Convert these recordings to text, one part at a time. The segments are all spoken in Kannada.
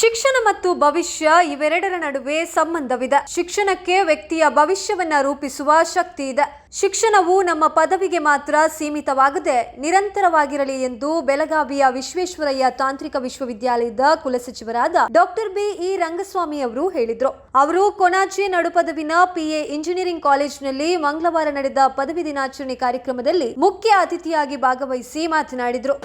ಶಿಕ್ಷಣ ಮತ್ತು ಭವಿಷ್ಯ ಇವೆರಡರ ನಡುವೆ ಸಂಬಂಧವಿದೆ ಶಿಕ್ಷಣಕ್ಕೆ ವ್ಯಕ್ತಿಯ ಭವಿಷ್ಯವನ್ನ ರೂಪಿಸುವ ಶಕ್ತಿ ಇದೆ ಶಿಕ್ಷಣವು ನಮ್ಮ ಪದವಿಗೆ ಮಾತ್ರ ಸೀಮಿತವಾಗದೆ ನಿರಂತರವಾಗಿರಲಿ ಎಂದು ಬೆಳಗಾವಿಯ ವಿಶ್ವೇಶ್ವರಯ್ಯ ತಾಂತ್ರಿಕ ವಿಶ್ವವಿದ್ಯಾಲಯದ ಕುಲಸಚಿವರಾದ ಡಾಕ್ಟರ್ ಬಿಇ ರಂಗಸ್ವಾಮಿ ಅವರು ಹೇಳಿದರು ಅವರು ಕೊಣಾಚೆ ನಡುಪದವಿನ ಪಿಎ ಇಂಜಿನಿಯರಿಂಗ್ ಕಾಲೇಜಿನಲ್ಲಿ ಮಂಗಳವಾರ ನಡೆದ ಪದವಿ ದಿನಾಚರಣೆ ಕಾರ್ಯಕ್ರಮದಲ್ಲಿ ಮುಖ್ಯ ಅತಿಥಿಯಾಗಿ ಭಾಗವಹಿಸಿ ಮಾತನಾಡಿದರು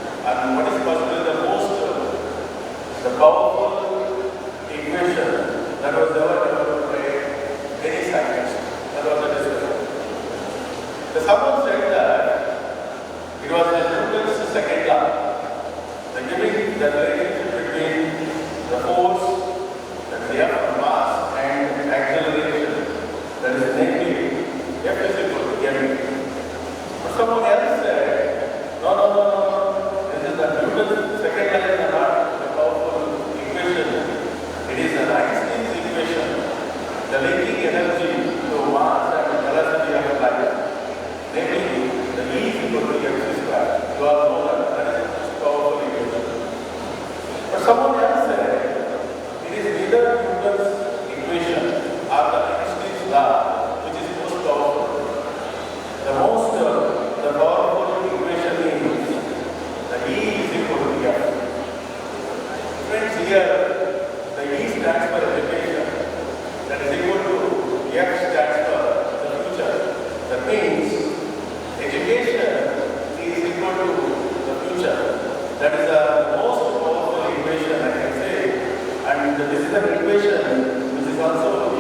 the powerful equation that was ever developed by many scientists. That was the discussion. The someone said that it was the Newton's second law, the giving the very That means education is equal to the future. That is the most powerful equation I can say. And this is an equation which is also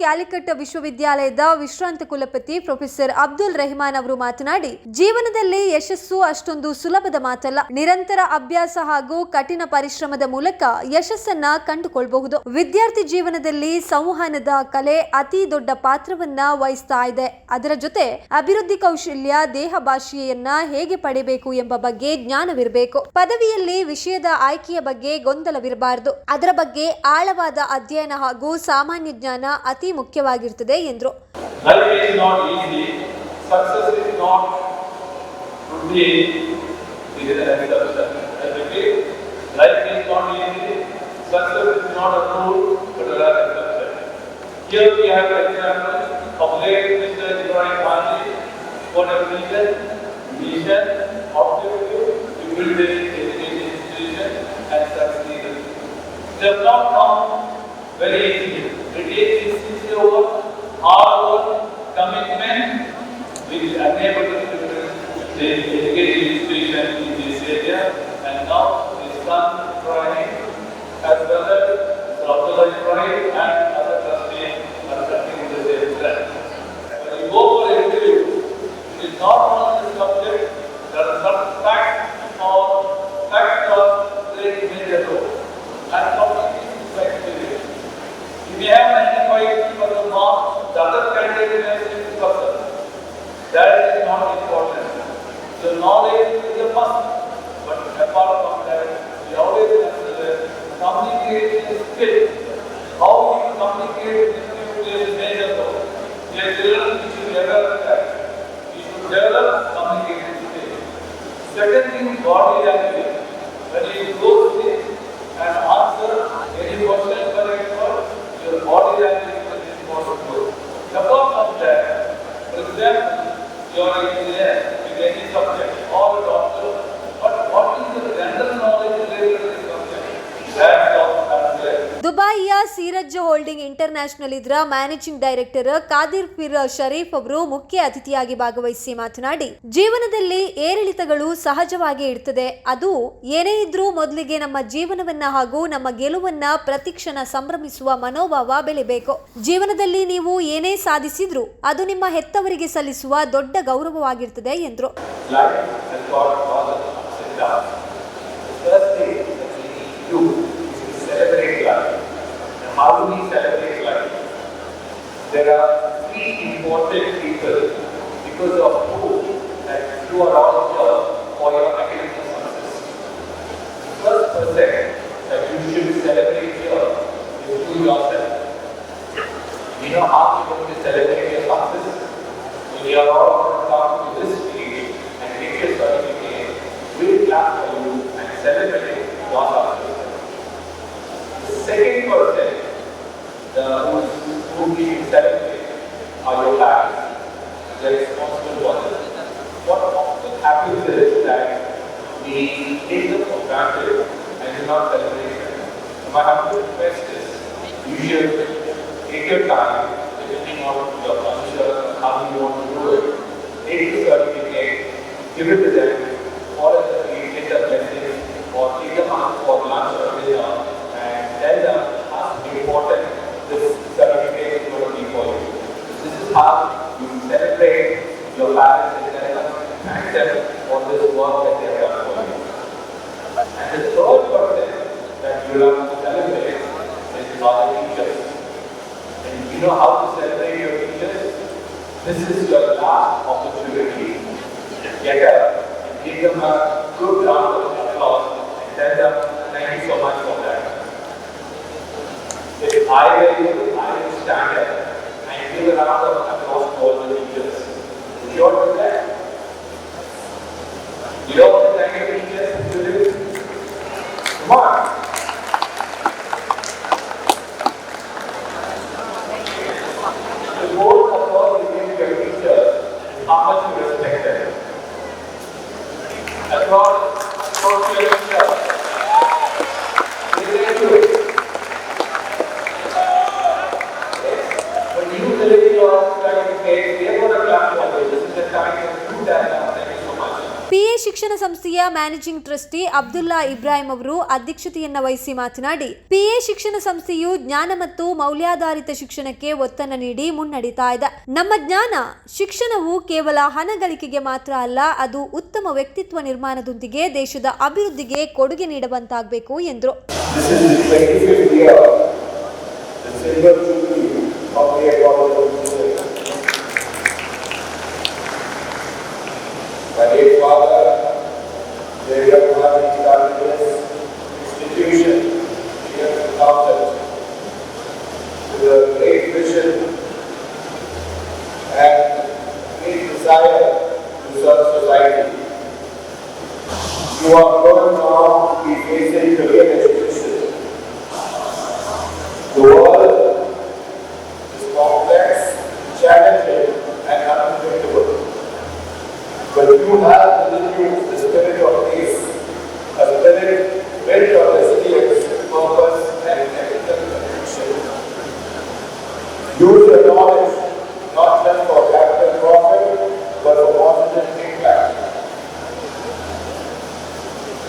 Calicut ವಿಶ್ವವಿದ್ಯಾಲಯದ ವಿಶ್ರಾಂತ ಕುಲಪತಿ ಪ್ರೊಫೆಸರ್ ಅಬ್ದುಲ್ ರೆಹಮಾನ್ ಅವರು ಮಾತನಾಡಿ ಜೀವನದಲ್ಲಿ ಯಶಸ್ಸು ಅಷ್ಟೊಂದು ಸುಲಭದ ಮಾತಲ್ಲ ನಿರಂತರ ಅಭ್ಯಾಸ ಹಾಗೂ ಕಠಿಣ ಪರಿಶ್ರಮದ ಮೂಲಕ ಯಶಸ್ಸನ್ನ ಕಂಡುಕೊಳ್ಳಬಹುದು ವಿದ್ಯಾರ್ಥಿ ಜೀವನದಲ್ಲಿ ಸಂವಹನದ ಕಲೆ ಅತಿ ದೊಡ್ಡ ಪಾತ್ರವನ್ನ ವಹಿಸ್ತಾ ಇದೆ ಅದರ ಜೊತೆ ಅಭಿವೃದ್ಧಿ ಕೌಶಲ್ಯ ದೇಹ ಭಾಷೆಯನ್ನ ಹೇಗೆ ಪಡೆಯಬೇಕು ಎಂಬ ಬಗ್ಗೆ ಜ್ಞಾನವಿರಬೇಕು ಪದವಿಯಲ್ಲಿ ವಿಷಯದ ಆಯ್ಕೆಯ ಬಗ್ಗೆ ಗೊಂದಲವಿರಬಾರದು ಅದರ ಬಗ್ಗೆ ಆಳವಾದ ಅಧ್ಯಯನ ಹಾಗೂ ಸಾಮಾನ್ಯ ಜ್ಞಾನ ಅತಿ ಅತಿ ಮುಖ್ಯವಾಗಿರುತ್ತದೆ ಎಂದರು Here we very It is sincere hard work, commitment will enable the, the, the in this area. And now his son as well as Dr. crying and other trustees are cutting the same trend. But you go interview, it is not on the subject, there are some facts or facts of trade media. And That is not important. The knowledge is a must. But apart from that, we always consider communication skill. How you communicate with people is major role. They children we should develop that. We should develop communication skills. Second thing, body language. When you go and answer any question by your body language. Apart from that, President, you are an engineer, you get any subject, or the doctor, but what is the general knowledge related to this subject? ದುಬಾಯಿಯ ಸೀರಜ್ ಹೋಲ್ಡಿಂಗ್ ಇಂಟರ್ ನ್ಯಾಷನಲ್ ಇದರ ಮ್ಯಾನೇಜಿಂಗ್ ಡೈರೆಕ್ಟರ್ ಕಾದಿರ್ ಫಿರ್ ಶರೀಫ್ ಅವರು ಮುಖ್ಯ ಅತಿಥಿಯಾಗಿ ಭಾಗವಹಿಸಿ ಮಾತನಾಡಿ ಜೀವನದಲ್ಲಿ ಏರಿಳಿತಗಳು ಸಹಜವಾಗಿ ಇರ್ತದೆ ಅದು ಏನೇ ಇದ್ರೂ ಮೊದಲಿಗೆ ನಮ್ಮ ಜೀವನವನ್ನ ಹಾಗೂ ನಮ್ಮ ಗೆಲುವನ್ನ ಪ್ರತಿಕ್ಷಣ ಸಂಭ್ರಮಿಸುವ ಮನೋಭಾವ ಬೆಳಿಬೇಕು ಜೀವನದಲ್ಲಿ ನೀವು ಏನೇ ಸಾಧಿಸಿದ್ರು ಅದು ನಿಮ್ಮ ಹೆತ್ತವರಿಗೆ ಸಲ್ಲಿಸುವ ದೊಡ್ಡ ಗೌರವವಾಗಿರ್ತದೆ ಎಂದರು celebrate how do we celebrate life? There are three important people because of consider is that we take them for granted and do not celebrate them. My humble request is you should take your time, depending on your culture, how you want to do it, take the certificate, give it to them, or take the blessing, or take them out for lunch or dinner, and tell them how important this certificate is going to be for you. This is how you celebrate your life walk at their platform. And the third person that you have to celebrate is our teachers. And you know how to celebrate your teachers? This is your last opportunity to get up and give them a good round of applause and tell them thank you so much for that. If I were you, ಸಂಸ್ಥೆಯ ಮ್ಯಾನೇಜಿಂಗ್ ಟ್ರಸ್ಟಿ ಅಬ್ದುಲ್ಲಾ ಇಬ್ರಾಹಿಂ ಅವರು ಅಧ್ಯಕ್ಷತೆಯನ್ನ ವಹಿಸಿ ಮಾತನಾಡಿ ಪಿಎ ಶಿಕ್ಷಣ ಸಂಸ್ಥೆಯು ಜ್ಞಾನ ಮತ್ತು ಮೌಲ್ಯಾಧಾರಿತ ಶಿಕ್ಷಣಕ್ಕೆ ಒತ್ತನ್ನು ನೀಡಿ ಮುನ್ನಡೀತಾ ಇದೆ ನಮ್ಮ ಜ್ಞಾನ ಶಿಕ್ಷಣವು ಕೇವಲ ಹಣ ಗಳಿಕೆಗೆ ಮಾತ್ರ ಅಲ್ಲ ಅದು ಉತ್ತಮ ವ್ಯಕ್ತಿತ್ವ ನಿರ್ಮಾಣದೊಂದಿಗೆ ದೇಶದ ಅಭಿವೃದ್ಧಿಗೆ ಕೊಡುಗೆ ನೀಡುವಂತಾಗಬೇಕು ಎಂದರು are going on is basically created. The world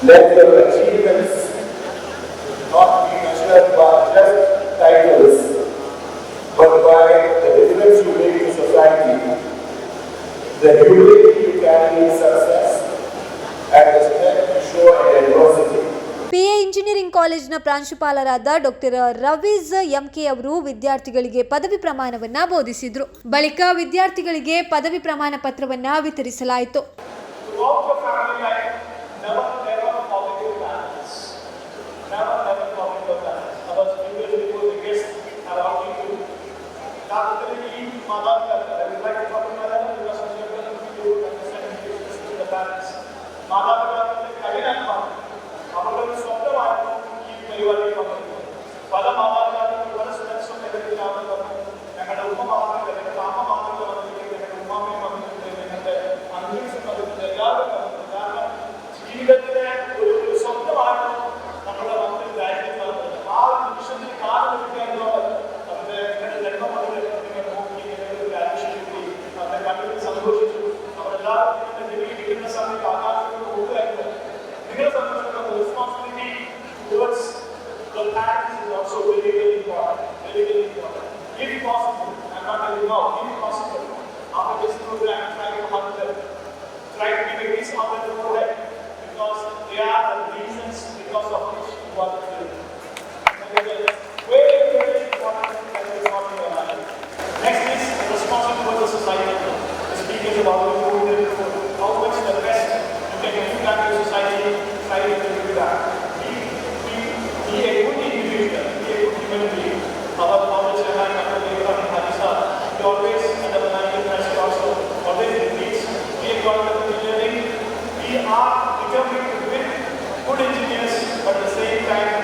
let your achievements not be measured by just titles, but by the difference you make to society, the humility you carry in success, and the strength you show in adversity. PA engineering ಕಾಲೇಜಿನ ಪ್ರಾಂಶುಪಾಲರಾದ ಡಾಕ್ಟರ್ ರವೀಸ್ ಎಂಕೆ ಅವರು ವಿದ್ಯಾರ್ಥಿಗಳಿಗೆ ಪದವಿ ಪ್ರಮಾಣವನ್ನ ಬೋಧಿಸಿದ್ರು ಬಳಿಕ ವಿದ್ಯಾರ್ಥಿಗಳಿಗೆ ಪದವಿ ಪ್ರಮಾಣ ಪತ್ರವನ್ನ ವಿತರಿಸಲಾಯಿತು മാതാപിതാക്കളുടെ കഠിന അവരുടെ സ്വപ്നമായിരുന്നു ഈ പരിപാടിയിൽ പങ്കെടുക്കുന്നത് പല മാതാപിതാക്കൾ living in water. It is possible. I'm not telling you how. It is possible. After this program, try to handle. Try to make this other always, under the Nigerian President also, always repeats, we we are determined to good engineers, but at the same time,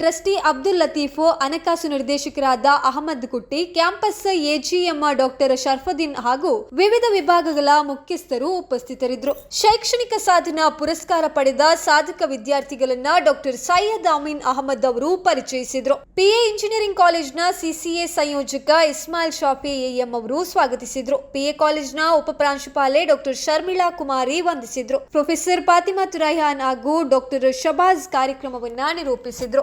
trustee Abdul Latif ಹಣಕಾಸು ನಿರ್ದೇಶಕರಾದ Ahmed Kutty campus AGM doctor Sharfuddin ಹಾಗೂ ವಿವಿಧ ವಿಭಾಗಗಳ ಮುಖ್ಯಸ್ಥರು ಉಪಸ್ಥಿತರಿದ್ದರು ಶೈಕ್ಷಣಿಕ ಸಾಧನ ಪುರಸ್ಕಾರ ಪಡೆದ ಸಾಧಕ ವಿದ್ಯಾರ್ಥಿಗಳನ್ನ ಡಾಕ್ಟರ್ ಸೈಯದ್ ಅಮೀನ್ ಅಹಮದ್ ಅವರು ಪರಿಚಯಿಸಿದರು ಪಿಎ ಇಂಜಿನಿಯರಿಂಗ್ ಕಾಲೇಜ್ನ ಸಿಸಿಎ ಸಂಯೋಜಕ ಇಸ್ಮಾಯಿಲ್ ಶಾಫಿ ಎಎಂ ಅವರು ಸ್ವಾಗತಿಸಿದ್ರು ಪಿಎ ಕಾಲೇಜ್ನ ಉಪ ಪ್ರಾಂಶುಪಾಲೆ ಡಾಕ್ಟರ್ ಶರ್ಮಿಳಾ ಕುಮಾರಿ ವಂದಿಸಿದ್ರು ಪ್ರೊಫೆಸರ್ ಫಾತಿಮಾ ತುರೈಹಾನ್ ಹಾಗೂ ಡಾಕ್ಟರ್ ಶಬಾಜ್ ಕಾರ್ಯಕ್ರಮವನ್ನ ನಿರೂಪಿಸಿದ್ರು